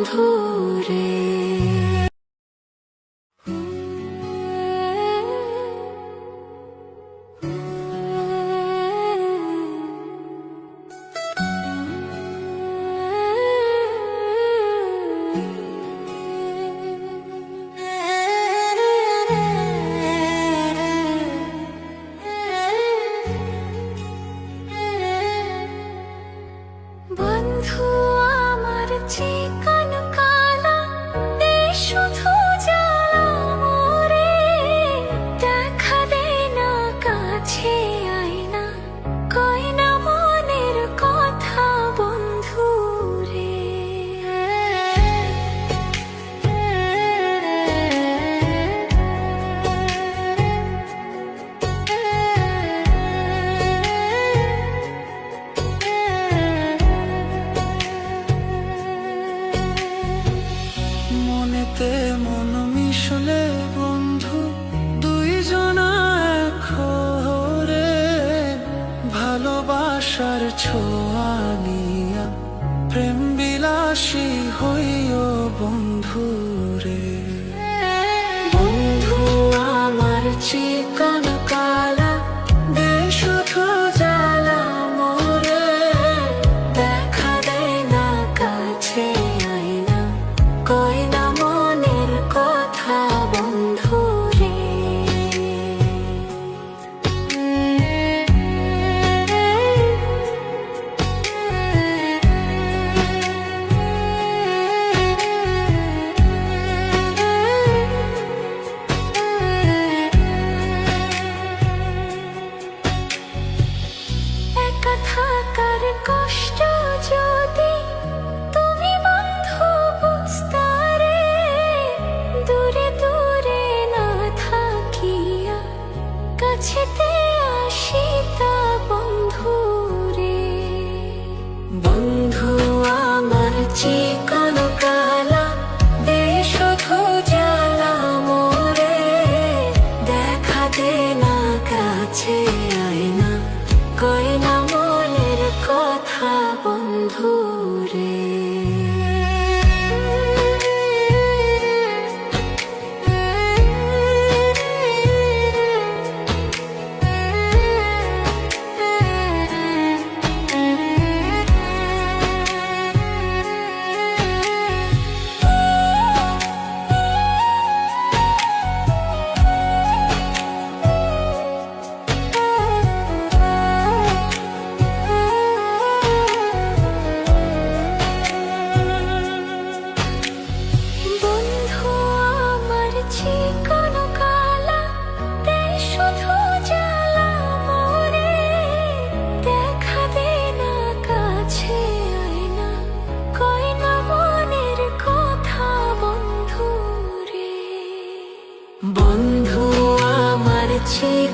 বন্ধু ভালোবাসার ছোঁয়া নিয়া প্রেম বিলাসী হইও বন্ধু। কাছেতে আসিতা বন্ধু আমার চেয়ে